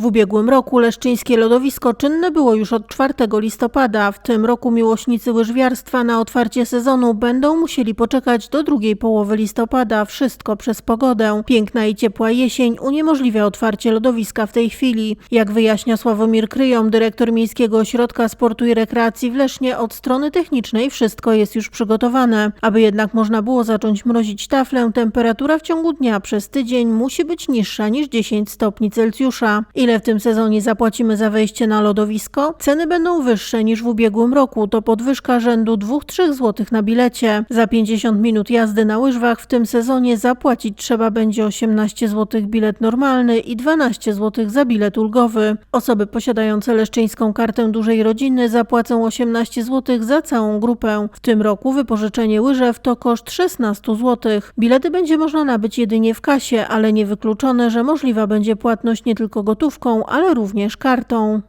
W ubiegłym roku leszczyńskie lodowisko czynne było już od 4 listopada. W tym roku miłośnicy łyżwiarstwa na otwarcie sezonu będą musieli poczekać do drugiej połowy listopada. Wszystko przez pogodę. Piękna i ciepła jesień uniemożliwia otwarcie lodowiska w tej chwili. Jak wyjaśnia Sławomir Kryjom, dyrektor Miejskiego Ośrodka Sportu i Rekreacji w Lesznie, od strony technicznej wszystko jest już przygotowane. Aby jednak można było zacząć mrozić taflę, temperatura w ciągu dnia przez tydzień musi być niższa niż 10 stopni Celsjusza. Ile w tym sezonie zapłacimy za wejście na lodowisko? Ceny będą wyższe niż w ubiegłym roku. To podwyżka rzędu 2-3 zł na bilecie. Za 50 minut jazdy na łyżwach w tym sezonie zapłacić trzeba będzie 18 zł bilet normalny i 12 zł za bilet ulgowy. Osoby posiadające leszczyńską kartę dużej rodziny zapłacą 18 zł za całą grupę. W tym roku wypożyczenie łyżew to koszt 16 zł. Bilety będzie można nabyć jedynie w kasie, ale nie wykluczone, że możliwa będzie płatność nie tylko ale również kartą.